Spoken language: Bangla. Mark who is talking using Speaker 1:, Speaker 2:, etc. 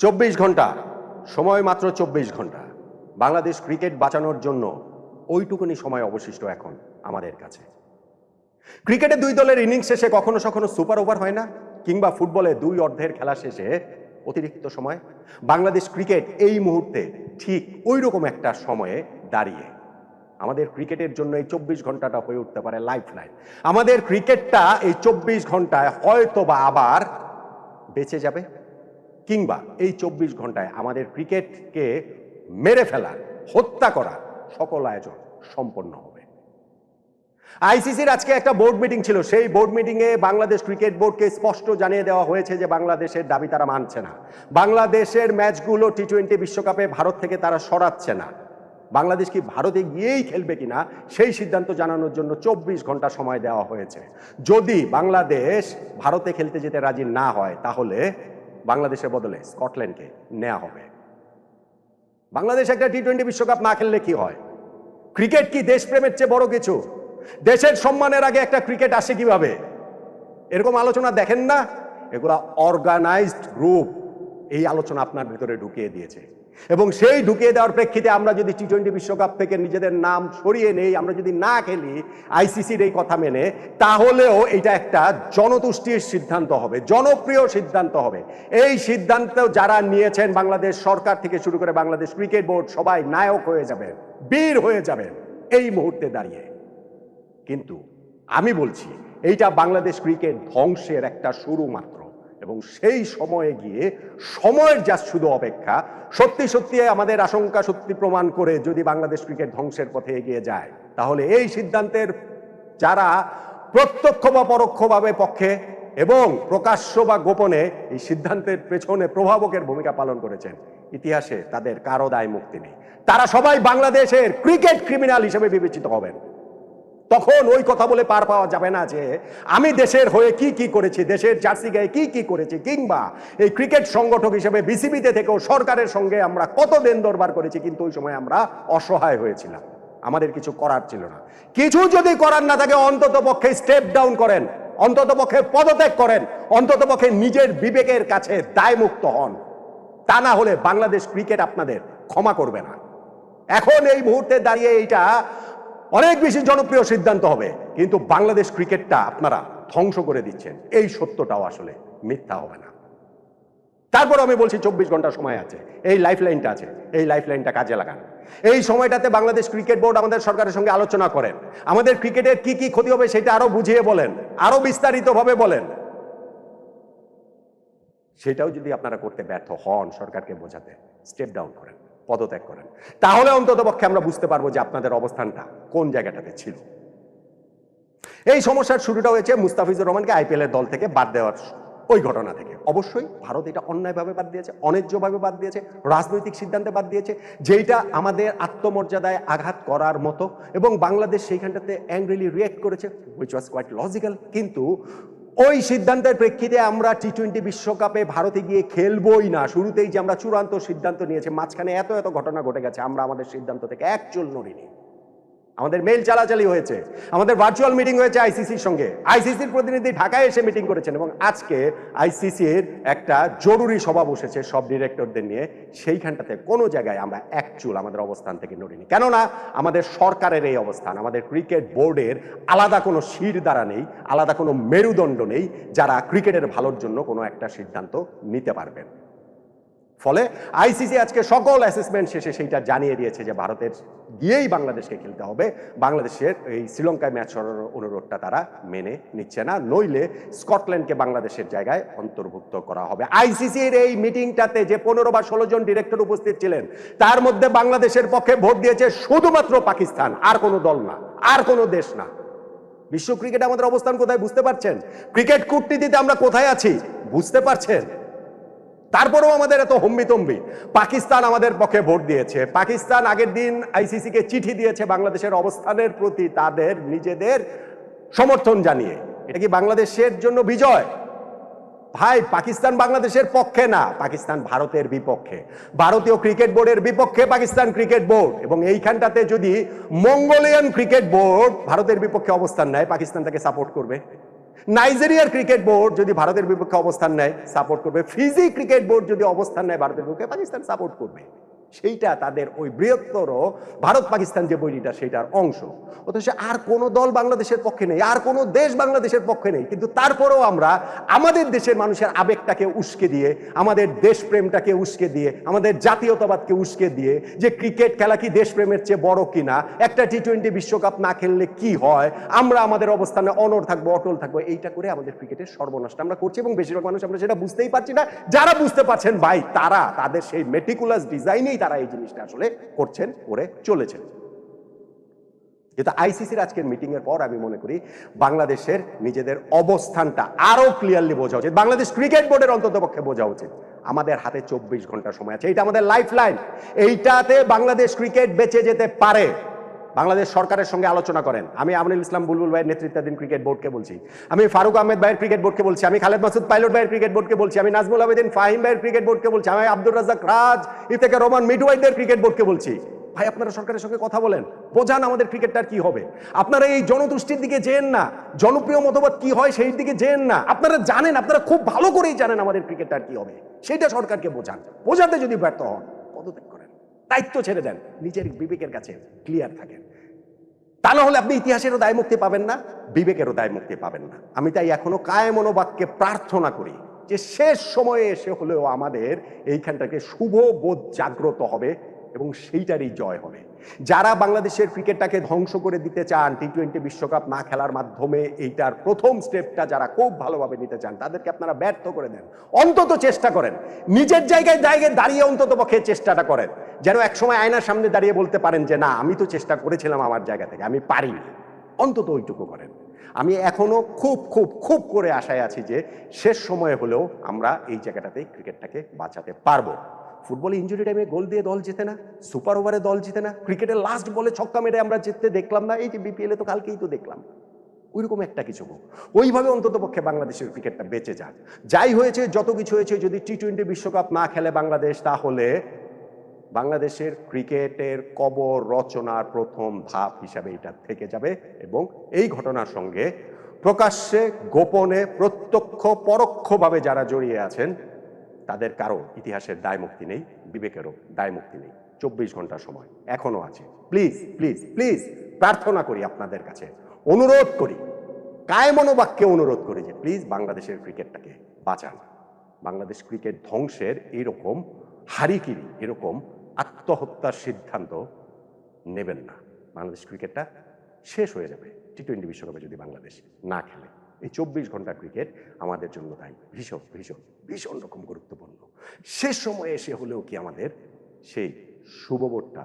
Speaker 1: চব্বিশ ঘণ্টা। সময় মাত্র চব্বিশ ঘণ্টা। বাংলাদেশ ক্রিকেট বাঁচানোর জন্য ওইটুকুনি সময় অবশিষ্ট এখন আমাদের কাছে। ক্রিকেটে দুই দলের ইনিংস শেষে কখনো কখনো সুপার ওভার হয় না, কিংবা ফুটবলে দুই অর্ধের খেলা শেষে অতিরিক্ত সময়। বাংলাদেশ ক্রিকেট এই মুহূর্তে ঠিক ওই রকম একটা সময়ে দাঁড়িয়ে। আমাদের ক্রিকেটের জন্য এই চব্বিশ ঘন্টাটা হয়ে উঠতে পারে লাইফ লাইন আমাদের ক্রিকেটটা এই চব্বিশ ঘন্টায় হয়তো বা আবার বেঁচে যাবে। কিংবা এই চব্বিশ ঘন্টায় আমাদের ক্রিকেটকে মেরে ফেলা, হত্যা করা সকল আয়োজন সম্পন্ন হবে। আইসিসির আজকে একটা বোর্ড মিটিং ছিল। সেই বোর্ড মিটিংয়ে বাংলাদেশ ক্রিকেট বোর্ডকে স্পষ্ট জানিয়ে দেওয়া হয়েছে যে বাংলাদেশের দাবি তারা মানছে না। বাংলাদেশের ম্যাচগুলো টি টোয়েন্টি বিশ্বকাপে ভারত থেকে তারা সরাচ্ছে না। বাংলাদেশ কি ভারতে গিয়েই খেলবে কিনা সেই সিদ্ধান্ত জানানোর জন্য চব্বিশ ঘণ্টা সময় দেওয়া হয়েছে। যদি বাংলাদেশ ভারতে খেলতে যেতে রাজি না হয়, তাহলে বাংলাদেশের বদলে স্কটল্যান্ডকে নেওয়া হবে। বাংলাদেশ একটা টি টোয়েন্টি বিশ্বকাপ না খেললে কি হয়? ক্রিকেট কি দেশপ্রেমের চেয়ে বড় কিছু? দেশের সম্মানের আগে একটা ক্রিকেট আসে কীভাবে? এরকম আলোচনা দেখেন না? এগুলা অর্গানাইজড গ্রুপ এই আলোচনা আপনার ভিতরে ঢুকিয়ে দিয়েছে। এবং সেই ঢুকিয়ে দেওয়ার প্রেক্ষিতে আমরা যদি টি টোয়েন্টি বিশ্বকাপ থেকে নিজেদের নাম সরিয়ে নেই, আমরা যদি না খেলি আইসিসির এই কথা মেনে, তাহলেও এটা একটা জনতুষ্টির সিদ্ধান্ত হবে, জনপ্রিয় সিদ্ধান্ত হবে। এই সিদ্ধান্ত যারা নিয়েছেন বাংলাদেশ সরকার থেকে শুরু করে বাংলাদেশ ক্রিকেট বোর্ড, সবাই নায়ক হয়ে যাবেন, বীর হয়ে যাবেন এই মুহূর্তে দাঁড়িয়ে। কিন্তু আমি বলছি, এইটা বাংলাদেশ ক্রিকেট ধ্বংসের একটা শুরু মাত্র। এবং সেই সময়ে গিয়ে সময়ের যা শুধু অপেক্ষা, সত্যি সত্যি আমাদের আশঙ্কা সত্যি প্রমাণ করে যদি বাংলাদেশ ক্রিকেট ধ্বংসের পথে এগিয়ে যায়, তাহলে এই সিদ্ধান্তের যারা প্রত্যক্ষ বা পরোক্ষভাবে পক্ষে এবং প্রকাশ্য বা গোপনে এই সিদ্ধান্তের পেছনে প্রভাবকের ভূমিকা পালন করেছেন, ইতিহাসে তাদের কারও দায় মুক্তি নেই। তারা সবাই বাংলাদেশের ক্রিকেট ক্রিমিনাল হিসেবে বিবেচিত হবেন। তখন ওই কথা বলে পার পাওয়া যাবে না যে, আমি দেশের হয়ে কি কি করেছি, দেশের জার্সি গায়ে কি কি করেছি, কিংবা এই ক্রিকেট সংগঠক হিসেবে বিসিবিতে থেকেও সরকারের সঙ্গে আমরা কত দিন দরবার করেছি, কিন্তু ওই সময় আমরা অসহায় হয়েছিলাম। আমাদের কিছু করার ছিল না। কিছু যদি করার না থাকে, অন্তত পক্ষে স্টেপ ডাউন করেন, অন্তত পক্ষে পদত্যাগ করেন, অন্তত পক্ষে নিজের বিবেকের কাছে দায়মুক্ত হন। তা না হলে বাংলাদেশ ক্রিকেট আপনাদের ক্ষমা করবে না। এখন এই মুহূর্তে দাঁড়িয়ে এইটা অনেক বেশি জনপ্রিয় সিদ্ধান্ত হবে। কিন্তু বাংলাদেশ ক্রিকেটটা আপনারা ধ্বংস করে দিচ্ছেন। এই সত্যটাও আসলে মিথ্যা হবে না। তারপর আমি বলছি চব্বিশ ঘণ্টা সময় আছে। এই লাইফ লাইনটা আছে। এই লাইফ লাইনটা কাজে লাগান। এই সময়টাতে বাংলাদেশ ক্রিকেট বোর্ড আমাদের সরকারের সঙ্গে আলোচনা করেন। আমাদের ক্রিকেটের কি কি ক্ষতি হবে সেটা আরও বুঝিয়ে বলেন। আরও বিস্তারিতভাবে বলেন। সেটাও যদি আপনারা করতে ব্যর্থ হন সরকারকে বোঝাতে স্টেপ ডাউন করেন। পদত্যাগ করেন। তাহলে অন্তত পক্ষে আমরা বুঝতে পারব যে আপনাদের অবস্থানটা কোন জায়গাটাতে ছিল। এই সমস্যার শুরুটা হয়েছে মুস্তাফিজুর রহমানকে আইপিএল এর দল থেকে বাদ দেওয়ার ওই ঘটনা থেকে। অবশ্যই ভারত এটা অন্যায়ভাবে বাদ দিয়েছে, অন্যায্যভাবে বাদ দিয়েছে, রাজনৈতিক সিদ্ধান্তে বাদ দিয়েছে যেটা আমাদের আত্মমর্যাদায় আঘাত করার মতো এবং বাংলাদেশ সেইখানটাতে অ্যাংরিলি রিয়েক্ট করেছে উইচ ওয়াজ কোয়াইট লজিক্যাল কিন্তু ওই সিদ্ধান্তের প্রেক্ষিতে আমরা টি টোয়েন্টি বিশ্বকাপে ভারতে গিয়ে খেলবই না। শুরুতেই যে আমরা চূড়ান্ত সিদ্ধান্ত নিয়েছি, মাঝখানে এত এত ঘটনা ঘটে গেছে, আমরা আমাদের সিদ্ধান্ত থেকে এক চুল নড়িনি। আমাদের মেল চালাচালি হয়েছে। আমাদের ভার্চুয়াল মিটিং হয়েছে আইসিসির সঙ্গে। আইসিসির প্রতিনিধি ঢাকায় এসে মিটিং করেছেন এবং আজকে আইসিসির একটা জরুরি সভা বসেছে সব ডিরেক্টরদের নিয়ে। সেইখানটাতে কোনো জায়গায় আমরা এক চুল আমাদের অবস্থান থেকে নড়িনি। কেননা আমাদের সরকারের এই অবস্থান, আমাদের ক্রিকেট বোর্ডের আলাদা কোনো শির দ্বারা নেই, আলাদা কোনো মেরুদণ্ড নেই, যারা ক্রিকেটের ভালোর জন্য কোনো একটা সিদ্ধান্ত নিতে পারবেন। ফলে আইসিসি আজকে সকল অ্যাসেসমেন্ট শেষে সেইটা জানিয়ে দিয়েছে যে ভারতের গিয়েই বাংলাদেশকে খেলতে হবে। বাংলাদেশের এই শ্রীলঙ্কায় ম্যাচ সরানোর অনুরোধটা তারা মেনে নিচ্ছে না। নইলে স্কটল্যান্ডকে বাংলাদেশের জায়গায় অন্তর্ভুক্ত করা হবে। আইসিসির এই মিটিংটাতে যে পনেরো বা ষোলো জন ডিরেক্টর উপস্থিত ছিলেন, তার মধ্যে বাংলাদেশের পক্ষে ভোট দিয়েছে শুধুমাত্র পাকিস্তান। আর কোনো দল না, আর কোনো দেশ না। বিশ্ব ক্রিকেটে আমাদের অবস্থান কোথায় বুঝতে পারছেন? ক্রিকেট কূটনীতিতে আমরা কোথায় আছি? বুঝতে পারছেন? তারপরেও আমাদের এত হম্বিতম্বি। পাকিস্তান আমাদের পক্ষে ভোট দিয়েছে। পাকিস্তান আগের দিন আইসিসি কে চিঠি দিয়েছে বাংলাদেশের অবস্থানের প্রতি তাদের নিজেদের সমর্থন জানিয়ে। এটা কি বাংলাদেশের জন্য বিজয়? ভাই, পাকিস্তান বাংলাদেশের পক্ষে না, পাকিস্তান ভারতের বিপক্ষে। ভারতীয় ক্রিকেট বোর্ডের বিপক্ষে পাকিস্তান ক্রিকেট বোর্ড। এবং এইখানটাতে যদি মঙ্গোলিয়ান ক্রিকেট বোর্ড ভারতের বিপক্ষে অবস্থান নেয়, পাকিস্তান তাকে সাপোর্ট করবে। নাইজেরিয়ার ক্রিকেট বোর্ড যদি ভারতের বিপক্ষে অবস্থান নেয়, সাপোর্ট করবে। ফিজি ক্রিকেট বোর্ড যদি অবস্থান নেয়, ভারতের বিপক্ষে পাকিস্তান সাপোর্ট করবে। সেইটা তাদের ওই বৃহত্তর ভারত পাকিস্তান যে বৈরিটা সেটার অংশ। অথচ আর কোনো দল বাংলাদেশের পক্ষে নেই, আর কোনো দেশ বাংলাদেশের পক্ষে নেই। কিন্তু তারপরেও আমরা আমাদের দেশের মানুষের আবেগটাকে উস্কে দিয়ে, আমাদের দেশপ্রেমটাকে উস্কে দিয়ে, আমাদের জাতীয়তাবাদকে উস্কে দিয়ে যে ক্রিকেট খেলা কি দেশপ্রেমের চেয়ে বড় কিনা, একটা টি টোয়েন্টি বিশ্বকাপ না খেললে কি হয়, আমরা আমাদের অবস্থানে অনর থাকব, অটল থাকব, এইটা করে আমাদের ক্রিকেটের সর্বনাশটা আমরা করছি এবং বেশিরভাগ মানুষ আমরা সেটা বুঝতেই পারছি না। যারা বুঝতে পারছেন ভাই, তারা, তাদের সেই মেটিকুলাস ডিজাইনেই তারা এই জিনিসটা আসলে করছেন, করে চলেছেন। কিন্তু আইসিসির আজকের মিটিংয়ের পর আমি মনে করি বাংলাদেশের নিজেদের অবস্থানটা আরও ক্লিয়ারলি বোঝা উচিত। বাংলাদেশ ক্রিকেট বোর্ডের অন্তত পক্ষে বোঝা উচিত। আমাদের হাতে চব্বিশ ঘণ্টা সময় আছে, এটা আমাদের লাইফ লাইন এইটাতে বাংলাদেশ ক্রিকেট বেঁচে যেতে পারে। বাংলাদেশ সরকারের সঙ্গে আলোচনা করেন। আমি আমিনুল ইসলাম বুলবুল ভাইয়ের নেতৃত্বাধীন ক্রিকেট বোর্ডকে বলছি। আমি ফারুক আহমেদ ভাইয়ের ক্রিকেট বোর্ডকে বলছি। আমি খালেদ মাসুদ পাইলট ভাইয়ের ক্রিকেট বোর্ডকে বলছি। আমি নাজমুল আবেদিন ফাহিম ভাইয়ের ক্রিকেট বোর্ডকে বলছি। আমি আব্দুর রাজাক রাজ ইফতেকে রহমান মিটওয়াইদের ক্রিকেট বোর্ডকে বলছি। ভাই, আপনারা সরকারের সঙ্গে কথা বলেন। বোঝান আমাদের ক্রিকেটটার কি হবে। আপনারা এই জনতুষ্টির দিকে যেন না, জনপ্রিয় মতবাদ কি হয় সেই দিকে যেন না, আপনারা জানেন, আপনারা খুব ভালো করেই জানেন আমাদের ক্রিকেটটার কি হবে। সেটা সরকারকে বোঝান। বোঝাতে যদি ব্যর্থ হন। দায়িত্ব ছেড়ে দেন। নিজের বিবেকের কাছে ক্লিয়ার থাকেন। তা না হলে আপনি ইতিহাসেরও দায় মুক্তি পাবেন না, বিবেকেরও দায় মুক্তি পাবেন না। আমি তাই এখনও কায় মনোবাক্যে প্রার্থনা করি যে শেষ সময়ে এসে হলেও আমাদের এইখানটাকে শুভ বোধ জাগ্রত হবে। এবং সেইটারই জয় হবে। যারা বাংলাদেশের ক্রিকেটটাকে ধ্বংস করে দিতে চান টি টোয়েন্টি বিশ্বকাপ না খেলার মাধ্যমে এইটার প্রথম স্টেপটা যারা খুব ভালোভাবে নিতে চান, তাদেরকে আপনারা ব্যর্থ করে দেন। অন্তত চেষ্টা করেন। নিজের জায়গায় জায়গায় দাঁড়িয়ে অন্তত পক্ষে চেষ্টাটা করেন। যেন একসময় আয়নার সামনে দাঁড়িয়ে বলতে পারেন যে, না, আমি তো চেষ্টা করেছিলাম আমার জায়গা থেকে, আমি পারি অন্তত ওইটুকু করেন। আমি এখনও খুব খুব খুব করে আশায় আছি যে, শেষ সময়ে হলেও আমরা এই জায়গাটাতে ক্রিকেটটাকে বাঁচাতে পারব। ফুটবলে ইঞ্জুরি টাইমে গোল দিয়ে দল জেতে না সুপার ওভারে দল জিতে না ক্রিকেটের লাস্ট বলে ছক্কা মেরে আমরা জিততে দেখলাম না, এই যে বিপিএলে তো কালকেই তো দেখলাম। ওইরকম একটা কিছু হোক। ওইভাবে অন্তত পক্ষে বাংলাদেশের ক্রিকেটটা বেঁচে যাক। যাই হয়েছে, যত কিছু হয়েছে, যদি টি টোয়েন্টি বিশ্বকাপ না খেলে বাংলাদেশ, তাহলে বাংলাদেশের ক্রিকেটের কবর রচনার প্রথম ধাপ হিসাবে এটা থেকে যাবে এবং এই ঘটনার সঙ্গে প্রকাশ্যে, গোপনে, প্রত্যক্ষ, পরোক্ষভাবে যারা জড়িয়ে আছেন তাদের কারও ইতিহাসের দায় মুক্তি নেই, বিবেকেরও দায় মুক্তি নেই। চব্বিশ ঘণ্টা সময় এখনও আছে। প্লিজ প্লিজ প্লিজ প্রার্থনা করি আপনাদের কাছে। অনুরোধ করি কায় মনোবাক্যে অনুরোধ করি যে প্লিজ বাংলাদেশের ক্রিকেটটাকে বাঁচান। বাংলাদেশ ক্রিকেট ধ্বংসের এরকম হারিকিরি, এরকম আত্মহত্যার সিদ্ধান্ত নেবেন না। বাংলাদেশ ক্রিকেটটা শেষ হয়ে যাবে। টি টোয়েন্টি বিশ্বকাপে যদি বাংলাদেশ না খেলে। এই চব্বিশ ঘণ্টা ক্রিকেট আমাদের জন্য তাই ভীষণ ভীষণ ভীষণ রকম গুরুত্বপূর্ণ। শেষ সময়ে এসে হলেও কি আমাদের সেই শুভবোধটা